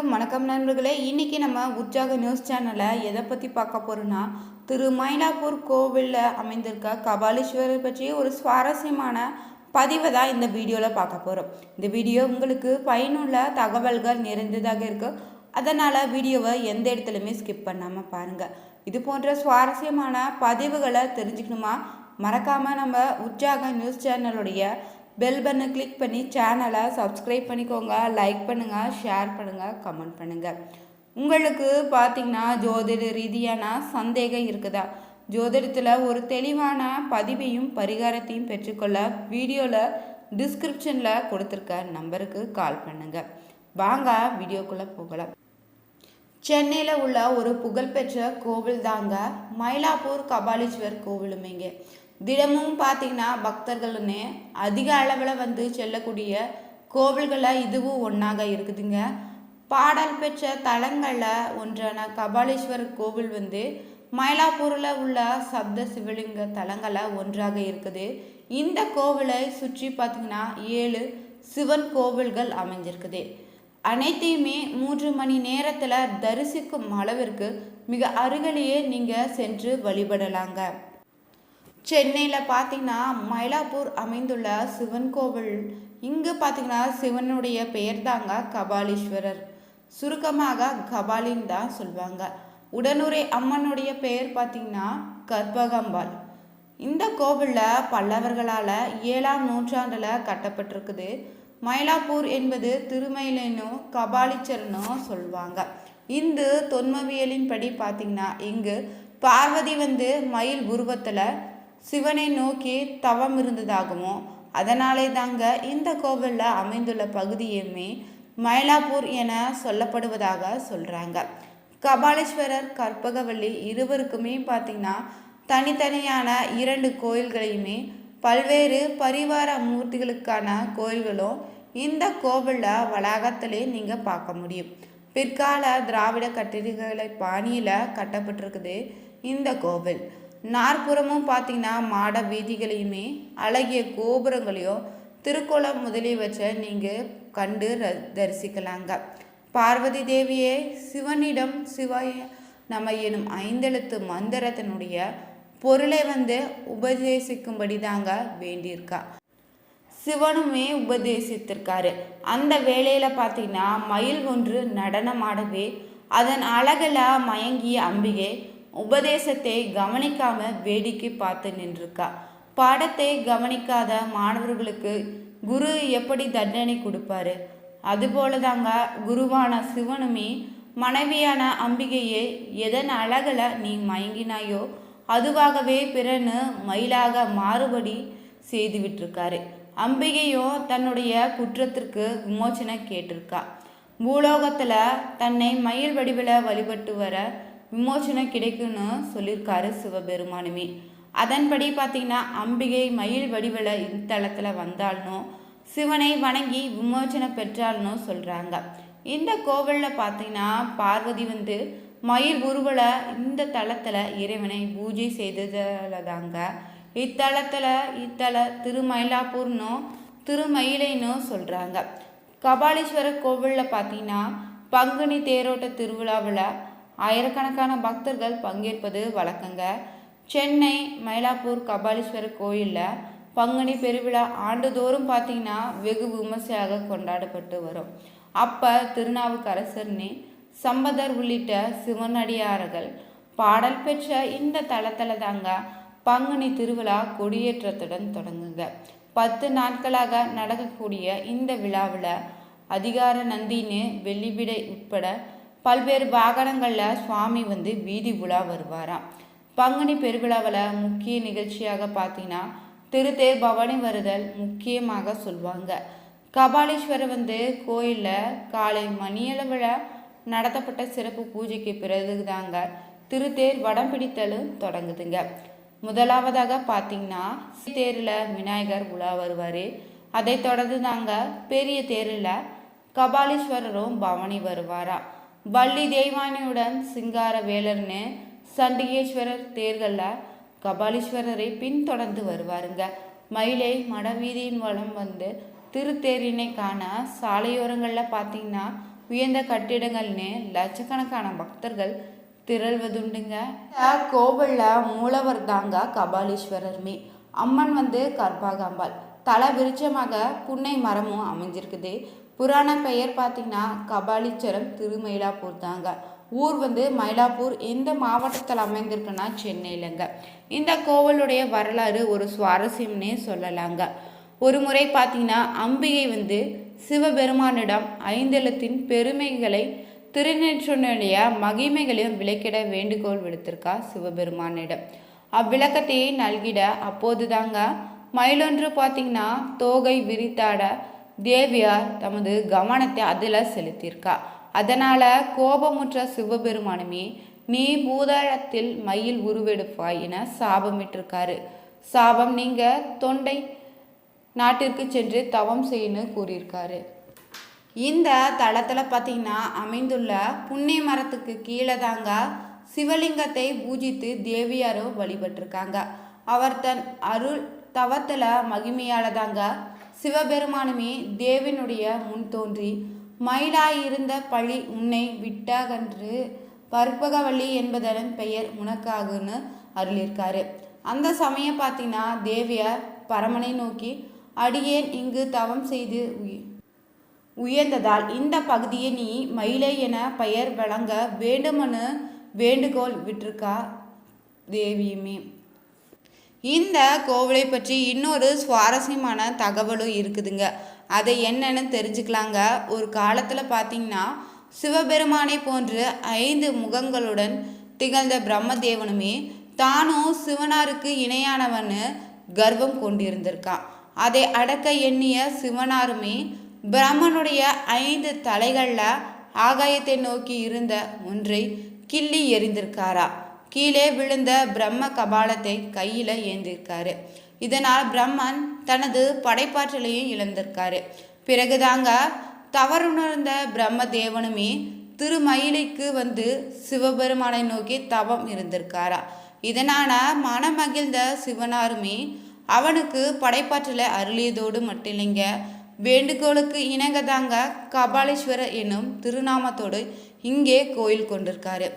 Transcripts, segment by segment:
அனைவருக்கும் வணக்கம் நண்பர்களே. இன்றைக்கி நம்ம உற்சாக நியூஸ் சேனலை எதை பற்றி பார்க்க போகிறோன்னா திரு மயிலாப்பூர் கோவிலில் அமைந்திருக்க கபாலீஸ்வரர் பற்றிய ஒரு சுவாரஸ்யமான பதிவை தான் இந்த வீடியோவில் பார்க்க போகிறோம் இந்த வீடியோ உங்களுக்கு பயனுள்ள தகவல்கள் நிறைந்ததாக இருக்குது அதனால் வீடியோவை எந்த இடத்துலையுமே ஸ்கிப் பண்ணாமல் பாருங்கள் இது போன்ற சுவாரஸ்யமான பதிவுகளை தெரிஞ்சுக்கணுமா? மறக்காமல் நம்ம உற்சாக நியூஸ் சேனலுடைய பெல் பட்டனை கிளிக் பண்ணி சேனலை சப்ஸ்கிரைப் பண்ணிக்கோங்க லைக் பண்ணுங்கள் ஷேர் பண்ணுங்கள் கமெண்ட் பண்ணுங்கள் உங்களுக்கு பார்த்தீங்கன்னா ஜோதிட ரீதியான சந்தேகம் இருக்குதா? ஜோதிடத்தில் ஒரு தெளிவான பதிவையும் பரிகாரத்தையும் பெற்றுக்கொள்ள வீடியோவில் டிஸ்கிரிப்ஷனில் கொடுத்துருக்க நம்பருக்கு கால் பண்ணுங்கள் வாங்க வீடியோக்குள்ளே போகலாம். சென்னையில் உள்ள ஒரு புகழ்பெற்ற கோவில் தாங்க மயிலாப்பூர் கபாலீஸ்வர் கோவிலுமேங்க. தினமும் பார்த்தீங்கன்னா பக்தர்கள்னு அதிக அளவில் வந்து செல்லக்கூடிய கோவில்களில் இதுவும் ஒன்றாக இருக்குதுங்க. பாடல் பெற்ற தலங்களில் ஒன்றான கபாலீஸ்வரர் கோவில் வந்து மயிலாப்பூரில் உள்ள சப்த சிவலிங்க தலங்களில் ஒன்றாக இருக்குது. இந்த கோவிலை சுற்றி பார்த்தீங்கன்னா ஏழு சிவன் கோவில்கள் அமைஞ்சிருக்குது. அனைத்தையுமே மூன்று மணி நேரத்தில் தரிசிக்கும் அளவிற்கு மிக அருகிலேயே நீங்கள் சென்று வழிபடலாங்க. சென்னையில் பார்த்தீங்கன்னா மயிலாப்பூர் அமைந்துள்ள சிவன் கோவில். இங்கு பார்த்தீங்கன்னா சிவனுடைய பெயர் தாங்க கபாலீஸ்வரர். சுருக்கமாக கபாலின்னு தான் சொல்லுவாங்க உடனுரை அம்மனுடைய பெயர் பார்த்தீங்கன்னா கற்பகம்பாள். இந்த கோவிலில் பல்லவர்களால் ஏழாம் நூற்றாண்டில் கட்டப்பட்டிருக்குது. மயிலாப்பூர் என்பது திருமயிலனும் கபாலீச்சரனும் சொல்லுவாங்க இந்து தொன்மவியலின் படி பார்த்தீங்கன்னா இங்கு பார்வதி வந்து மயில் உருவத்தில் சிவனை நோக்கி தவம் இருந்ததாகவும் அதனாலே தாங்க இந்த கோவிலில் அமைந்துள்ள பகுதியுமே மயிலாப்பூர் என சொல்லப்படுவதாக சொல்கிறாங்க கபாலீஸ்வரர் கற்பகவல்லி இருவருக்குமே பார்த்திங்கன்னா தனித்தனியான இரண்டு கோயில்களையுமே பல்வேறு பரிவார மூர்த்திகளுக்கான கோயில்களும் இந்த கோவிலில் வளாகத்திலே நீங்கள் பார்க்க முடியும். பிற்கால திராவிட கட்டிடங்களை பாணியில் கட்டப்பட்டிருக்குது இந்த கோவில். நாற்புறமும் பார்த்தீங்கன்னா மாட வீதிகளையுமே அழகிய கோபுரங்களையும் திருக்குளம் முதலியவற்றை நீங்கள் கண்டு ர தரிசிக்கலாங்க. பார்வதி தேவியே சிவனிடம் சிவாய நம்ம எனும் ஐந்தெழுத்து மந்திரத்தினுடைய பொருளை வந்து உபதேசிக்கும்படி தாங்க வேண்டியிருக்கா. சிவனுமே உபதேசித்திருக்காரு. அந்த வேளையில் பார்த்தீங்கன்னா மயில் ஒன்று நடனமாடவே அதன் அழகில் மயங்கிய அம்பிகை உபதேசத்தை கவனிக்காம வேடிக்கை பார்த்து நின்றுருக்கா. பாடத்தை கவனிக்காத மாணவர்களுக்கு குரு எப்படி தண்டனை கொடுப்பாரு? அதுபோல தாங்க குருவான சிவனுமே மனைவியான அம்பிகையே எதன் அழகில் நீ மயங்கினாயோ அதுவாகவே பிறனு மயிலாக மாறுபடி செய்து விட்டுருக்காரு அம்பிகையும் தன்னுடைய குற்றத்திற்கு விமோச்சனை கேட்டிருக்கா. பூலோகத்தில் தன்னை மயில் வடிவில் வழிபட்டு வர விமோச்சனம் கிடைக்குன்னு சொல்லியிருக்காரு சிவபெருமானுமே. அதன்படி பார்த்தீங்கன்னா அம்பிகை மயில் வடிவில் இத்தலத்தில் வந்தாலும் சிவனை வணங்கி விமோச்சனம் பெற்றால்னு சொல்கிறாங்க இந்த கோவிலில் பார்த்தீங்கன்னா பார்வதி வந்து மயில் உருவல இந்த தளத்தில் இறைவனை பூஜை செய்ததில் தாங்க இத்தலத்தில் இத்தல திருமயிலாப்பூர்னு திருமயிலைன்னு சொல்கிறாங்க கபாலீஸ்வரர் கோவிலில் பார்த்தீங்கன்னா பங்குனி தேரோட்ட திருவிழாவில் ஆயிரக்கணக்கான பக்தர்கள் பங்கேற்பது வழக்கங்க. சென்னை மயிலாப்பூர் கபாலீஸ்வரர் கோயிலில் பங்குனி பெருவிழா ஆண்டுதோறும் பார்த்தீங்கன்னா வெகு விமர்சையாக கொண்டாடப்பட்டு வரும். அப்போ திருநாவுக்கரசர்னி சம்பதர் உள்ளிட்ட சிவனடியார்கள் பாடல் பெற்ற இந்த தளத்தில் தாங்க பங்குனி திருவிழா கொடியேற்றத்துடன் தொடங்குங்க. பத்து நாட்களாக நடக்கக்கூடிய இந்த விழாவில் அதிகார நந்தின்னு வெள்ளிவிடை உட்பட பல்வேறு வாகனங்களில் சுவாமி வந்து வீதி உலா வருவாராம். பங்குனி பெருவிழாவில் முக்கிய நிகழ்ச்சியாக பார்த்தீங்கன்னா திருத்தேர் பவனி வருதல் முக்கியமாக சொல்லுவாங்க கபாலீஸ்வரர் வந்து கோயிலில் காலை மணியளவில் நடத்தப்பட்ட சிறப்பு பூஜைக்கு பிறகு தாங்க திருத்தேர் வடம் பிடித்தலும் தொடங்குதுங்க. முதலாவதாக பார்த்தீங்கன்னா தேரில் விநாயகர் உலா வருவார். அதை தொடர்ந்து தாங்க பெரிய தேரில் கபாலீஸ்வரரும் பவனி வருவாராம். வள்ளி தெய்வானியுடன் சிங்கார வேலர்னு சண்டிகேஸ்வரர் தேர்களில் கபாலீஸ்வரரை பின்தொடர்ந்து வருவாருங்க. மயிலை மடவீதியின் வளம் வந்து திருத்தேரினை காண சாலையோரங்களில் பார்த்தீங்கன்னா உயர்ந்த கட்டிடங்கள்னு லட்சக்கணக்கான பக்தர்கள் திரள்வதுண்டுங்க. கோவிலில் மூலவர் தாங்க கபாலீஸ்வரருமே. அம்மன் வந்து கர்ப்பாகாம்பாள். தலை விருட்சமாக புன்னை மரமும் அமைஞ்சிருக்குது. புராண பெயர் பார்த்தீங்கன்னா கபாலீச்சரம் திருமயிலாப்பூர் தாங்க. ஊர் வந்து மயிலாப்பூர். எந்த மாவட்டத்தில் அமைந்திருக்குன்னா சென்னையிலங்க. இந்த கோவிலுடைய வரலாறு ஒரு சுவாரஸ்யம்னே சொல்லலாங்க. ஒரு முறை பார்த்தீங்கன்னா அம்பிகை வந்து சிவபெருமானிடம் ஐந்தெழுத்தின் பெருமைகளை திருநெற்றுடைய மகிமைகளையும் விளக்கிட வேண்டுகோள் விடுத்திருக்கா சிவபெருமானிடம். அவ்விளக்கத்தையே நல்கிட அப்போது தாங்க மயிலொன்று பார்த்தீங்கன்னா தோகை விரித்தாட தேவியார் தமது கவனத்தை அதில் செலுத்தியிருக்கா. அதனால் கோபமுற்ற சிவபெருமானுமே நீ பூதாளத்தில் மயில் உருவெடுப்பாய் என சாபமிட்டிருக்காரு. சாபம் நீங்க தொண்டை நாட்டிற்கு சென்று தவம் செய்யுன்னு கூறியிருக்காரு. இந்த தளத்தில் பார்த்தீங்கன்னா அமைந்துள்ள புண்ணிய மரத்துக்கு கீழே தாங்க சிவலிங்கத்தை பூஜித்து தேவியாரோ வழிபட்டிருக்காங்க. அவர் தன் அருள் தவத்தில் மகிமையால் தாங்க சிவபெருமானுமே தேவனுடைய முன் தோன்றி மயிலாயிருந்த பழி உன்னை விட்டாகன்று பற்பகவள்ளி என்பதன் பெயர் உனக்காகுன்னு அருளியிருக்காரு. அந்த சமயம் பார்த்தீங்கன்னா தேவியார் பரமனை நோக்கி அடியேன் இங்கு தவம் செய்து உயர்ந்ததால் இந்த பகுதியை நீ மயிலை என பெயர் வழங்க வேண்டுமென்னு வேண்டுகோள் விட்டிருக்கா தேவியுமே. இந்த கோவிலை பற்றி இன்னொரு சுவாரஸ்யமான தகவலும் இருக்குதுங்க. அதை என்னன்னு தெரிஞ்சுக்கலாங்க. ஒரு காலத்தில் பார்த்தீங்கன்னா சிவபெருமானை போன்று ஐந்து முகங்களுடன் திகழ்ந்த பிரம்மதேவனுமே தானும் சிவனாருக்கு இணையானவன்னு கர்வம் கொண்டிருந்திருக்கான். அதை அடக்க எண்ணிய சிவனாருமே பிரம்மனுடைய ஐந்து தலைகளில் ஆகாயத்தை நோக்கி இருந்த ஒன்றை கிள்ளி எறிந்திருக்காரா? கீழே விழுந்த பிரம்ம கபாலத்தை கையில் ஏந்திருக்காரு. இதனால் பிரம்மன் தனது படைப்பாற்றலையும் இழந்திருக்காரு. பிறகுதாங்க தவறுணர்ந்த பிரம்ம தேவனுமே திருமயிலைக்கு வந்து சிவபெருமானை நோக்கி தவம் இருந்திருக்காரா. இதனால மனமகிழ்ந்த சிவனாருமே அவனுக்கு படைப்பாற்றலை அருளியதோடு மட்டும் இல்லைங்க வேண்டுகோளுக்கு இணங்க தாங்க கபாலீஸ்வரர் என்னும் திருநாமத்தோடு இங்கே கோயில் கொண்டிருக்காரு.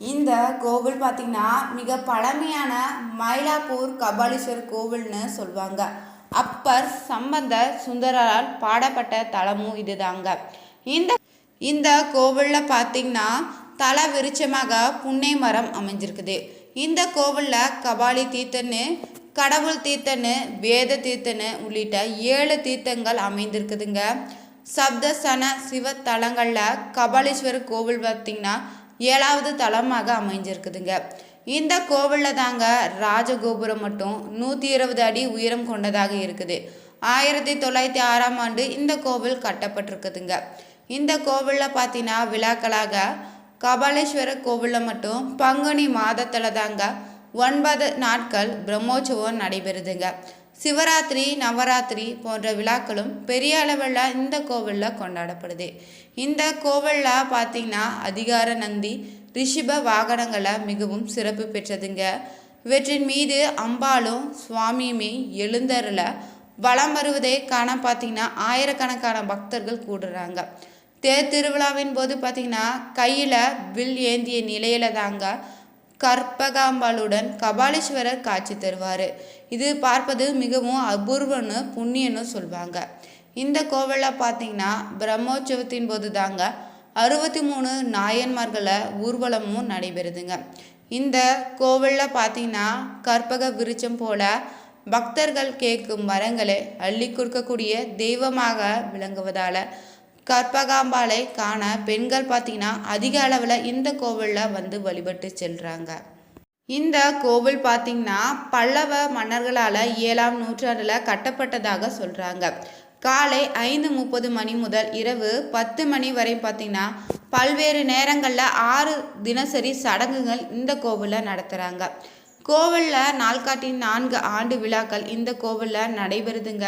இந்த கோவில் பார்த்திங்கன்னா மிக பழமையான மயிலாப்பூர் கபாலீஸ்வரர் கோவில்னு சொல்லுவாங்க. அப்பர் சம்பந்த சுந்தரால் பாடப்பட்ட தலமும் இதுதாங்க. இந்த இந்த கோவிலில் பார்த்தீங்கன்னா தலை விருட்சமாக புன்னை மரம் அமைஞ்சிருக்குது. இந்த கோவிலில் கபாலி தீர்த்தன்னு கடவுள் தீர்த்தன்னு வேத தீர்த்தன்னு உள்ளிட்ட ஏழு தீர்த்தங்கள் அமைந்திருக்குதுங்க. சப்தசன சிவ தலங்களில் கபாலீஸ்வரர் கோவில் பார்த்திங்கன்னா ஏழாவது தளமாக அமைஞ்சிருக்குதுங்க. இந்த கோவிலில் தாங்க ராஜகோபுரம் மட்டும் நூற்றி இருபது அடி உயரம் கொண்டதாக இருக்குது. ஆயிரத்தி தொள்ளாயிரத்தி ஆறாம் ஆண்டு இந்த கோவில் கட்டப்பட்டிருக்குதுங்க. இந்த கோவிலில் பார்த்தீங்கன்னா விழாக்களாக கபாலீஸ்வரர் கோவிலில் மட்டும் பங்குனி மாதத்தில் தாங்க ஒன்பது நாட்கள் பிரம்மோற்சவம் நடைபெறுதுங்க. சிவராத்திரி நவராத்திரி போன்ற விழாக்களும் பெரிய அளவில் இந்த கோவிலில் கொண்டாடப்படுது. இந்த கோவிலில் பார்த்தீங்கன்னா அதிகார நந்தி ரிஷிப வாகனங்களை மிகவும் சிறப்பு பெற்றதுங்க. இவற்றின் மீது அம்பாலும் சுவாமியுமே எழுந்தருள வலம் வருவதை காண பார்த்தீங்கன்னா ஆயிரக்கணக்கான பக்தர்கள் கூடுறாங்க. தேர் திருவிழாவின் போது பார்த்தீங்கன்னா கையில் வில் ஏந்திய நிலையில தாங்க கற்பகாம்பாளுடன் கபாலீஸ்வரர் காட்சி தருவார். இது பார்ப்பது மிகவும் அபூர்வன்னு புண்ணியன்னு சொல்லுவாங்க இந்த கோவிலில் பார்த்தீங்கன்னா பிரம்மோற்சவத்தின் போது தாங்க அறுபத்தி மூணு நாயன்மார்களை ஊர்வலமும் நடைபெறுதுங்க. இந்த கோவிலில் பார்த்தீங்கன்னா கற்பக விருச்சம் போல பக்தர்கள் கேட்கும் மரங்களை அள்ளி கொடுக்கக்கூடிய தெய்வமாக விளங்குவதால் கற்பகாம்பாளை காண பெண்கள் பார்த்தீங்கன்னா அதிக அளவில் இந்த கோவிலில் வந்து வழிபட்டு செல்கிறாங்க இந்த கோவில் பார்த்தீங்கன்னா பல்லவ மன்னர்களால் ஏழாம் நூற்றாண்டில் கட்டப்பட்டதாக சொல்கிறாங்க காலை ஐந்து முப்பது மணி முதல் இரவு பத்து மணி வரை பார்த்தீங்கன்னா பல்வேறு நேரங்களில் ஆறு தினசரி சடங்குகள் இந்த கோவிலில் நடத்துகிறாங்க கோவிலில் நாள்காட்டின் நான்கு ஆண்டு விழாக்கள் இந்த கோவிலில் நடைபெறுதுங்க.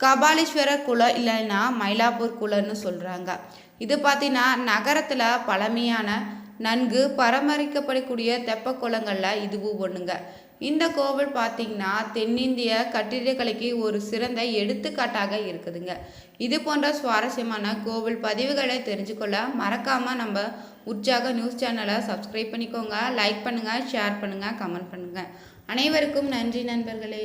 கபாலீஸ்வரர் குலம் இல்லைன்னா மயிலாப்பூர் குலம்னு சொல்கிறாங்க இது பார்த்தீங்கன்னா நகரத்தில் பழமையான நன்கு பராமரிக்கப்படக்கூடிய தெப்ப குளங்களில் இதுவும் ஒன்றுங்க இந்த கோவில் பார்த்தீங்கன்னா தென்னிந்திய கட்டிடக்கலைக்கு ஒரு சிறந்த எடுத்துக்காட்டாக இருக்குதுங்க. இது போன்ற சுவாரஸ்யமான கோவில் பதிவுகளை தெரிஞ்சுக்கொள்ள மறக்காமல் நம்ம உற்சாக நியூஸ் சேனலை சப்ஸ்கிரைப் பண்ணிக்கோங்க லைக் பண்ணுங்கள் ஷேர் பண்ணுங்கள் கமெண்ட் பண்ணுங்கள் அனைவருக்கும் நன்றி நண்பர்களே.